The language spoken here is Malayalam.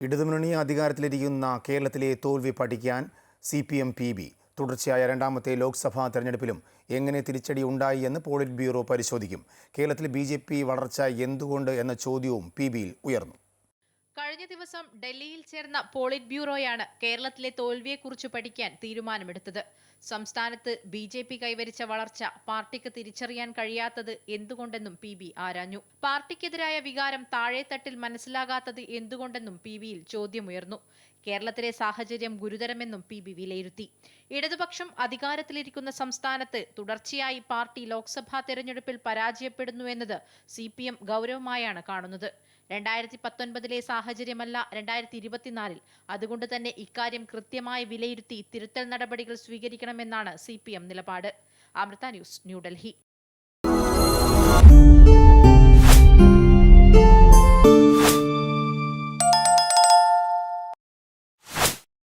ഇടതുമുന്നണി അധികാരത്തിലിരിക്കുന്ന കേരളത്തിലെ തോൽവി പഠിക്കാൻ C P M P B. തുടർച്ചയായ രണ്ടാമത്തെ ലോക്സഭാ തെരഞ്ഞെടുപ്പിലും എങ്ങനെ തിരിച്ചടി ഉണ്ടായി എന്ന് പോളിറ്റ് ബ്യൂറോ പരിശോധിക്കും. കേരളത്തിൽ ബി വളർച്ച എന്തുകൊണ്ട് എന്ന ചോദ്യവും പി ബിയിൽ ഉയർന്നു. കഴിഞ്ഞ ദിവസം ഡൽഹിയിൽ ചേർന്ന പോളിറ്റ് ബ്യൂറോയാണ് കേരളത്തിലെ തോൽവിയെക്കുറിച്ച് പഠിക്കാൻ തീരുമാനമെടുത്തത്. സംസ്ഥാനത്ത് ബി ജെ പി കൈവരിച്ച വളർച്ച പാർട്ടിക്ക് തിരിച്ചറിയാൻ കഴിയാത്തത് എന്തുകൊണ്ടെന്നും പി ബി ആരാഞ്ഞു. പാർട്ടിക്കെതിരായ വികാരം താഴെത്തട്ടിൽ മനസ്സിലാകാത്തത് എന്തുകൊണ്ടെന്നും പി ബിയിൽ ചോദ്യമുയർന്നു. കേരളത്തിലെ സാഹചര്യം ഗുരുതരമെന്നും പി ബി വിലയിരുത്തി. ഇടതുപക്ഷം അധികാരത്തിലിരിക്കുന്ന സംസ്ഥാനത്ത് തുടർച്ചയായി പാർട്ടി ലോക്സഭാ തെരഞ്ഞെടുപ്പിൽ പരാജയപ്പെടുന്നു എന്നത് സി പി എം ഗൗരവമായാണ് കാണുന്നത്. രണ്ടായിരത്തി പത്തൊൻപതിലെ സാഹചര്യമല്ല രണ്ടായിരത്തി ഇരുപത്തിനാലിൽ അതുകൊണ്ട് തന്നെ ഇക്കാര്യം കൃത്യമായി വിലയിരുത്തി തിരുത്തൽ നടപടികൾ സ്വീകരിക്കണമെന്നാണ് സി നിലപാട്. അമൃത ന്യൂസ് ന്യൂഡൽഹി.